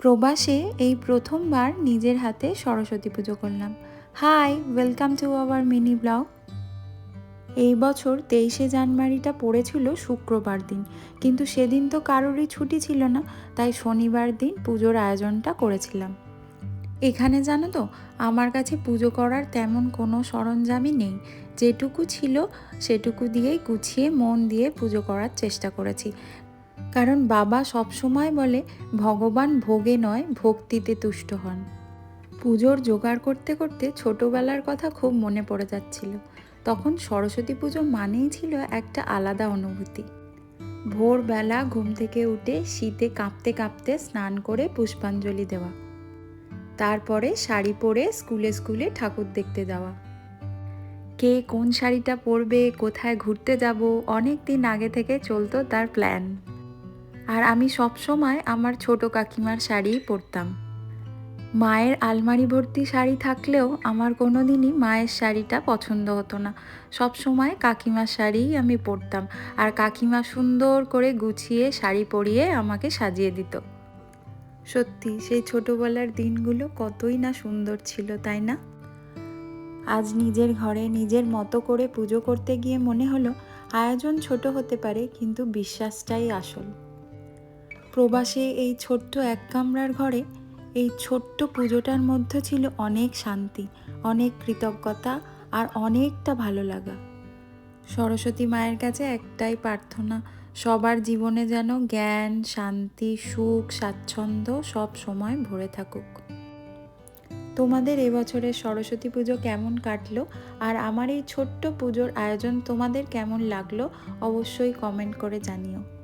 প্রবাসে এই প্রথমবার নিজের হাতে সরস্বতী পুজো করলাম। Hi, welcome to our mini blog. এই বছর তেইশে জানুয়ারিটা পড়েছিল শুক্রবার দিন, কিন্তু সেদিন তো কারোরই ছুটি ছিল না, তাই শনিবার দিন পুজোর আয়োজনটা করেছিলাম। এখানে জানো তো, আমার কাছে পুজো করার তেমন কোনো সরঞ্জামই নেই। যেটুকু ছিল সেটুকু দিয়েই গুছিয়ে মন দিয়ে পুজো করার চেষ্টা করেছি। কারণ বাবা সবসময় বলে, ভগবান ভোগে নয়, ভক্তিতে তুষ্ট হন। পুজোর জোগাড় করতে করতে ছোটোবেলার কথা খুব মনে পড়ে যাচ্ছিল। তখন সরস্বতী পুজো মানেই ছিল একটা আলাদা অনুভূতি। ভোরবেলা ঘুম থেকে উঠে শীতে কাঁপতে কাঁপতে স্নান করে পুষ্পাঞ্জলি দেওয়া। তারপরে শাড়ি পরে স্কুলে স্কুলে ঠাকুর দেখতে যাওয়া। কে কোন শাড়িটা পরবে, কোথায় ঘুরতে যাব, অনেক দিন আগে থেকে চলতো তার প্ল্যান। আর আমি সব সময় আমার ছোট কাকিমার শাড়িই পরতাম। মায়ের আলমারি ভর্তি শাড়ি থাকলেও আমার কোনো দিনই মায়ের শাড়িটা পছন্দ হতো না। সব সময় কাকিমার শাড়িই আমি পরতাম আর কাকিমা সুন্দর করে গুছিয়ে শাড়ি পরিয়ে আমাকে সাজিয়ে দিত। সত্যি সেই ছোটোবেলার দিনগুলো কতই না সুন্দর ছিল, তাই না? আজ নিজের ঘরে নিজের মতো করে পুজো করতে গিয়ে মনে হলো আয়োজন ছোট হতে পারে, কিন্তু বিশ্বাসটাই আসল। প্রবাসে এই ছোট্ট এক কামরার ঘরে এই ছোট্ট পুজোটার মধ্যে ছিল অনেক শান্তি, অনেক কৃতজ্ঞতা আর অনেকটা ভালো লাগা। সরস্বতী মায়ের কাছে একটাই প্রার্থনা, সবার জীবনে যেন জ্ঞান, শান্তি, সুখ, স্বাচ্ছন্দ্য সব সময় ভরে থাকুক। তোমাদের এবছরের সরস্বতী পুজো কেমন কাটলো আর আমার এই ছোট্ট পুজোর আয়োজন তোমাদের কেমন লাগল অবশ্যই কমেন্ট করে জানিও।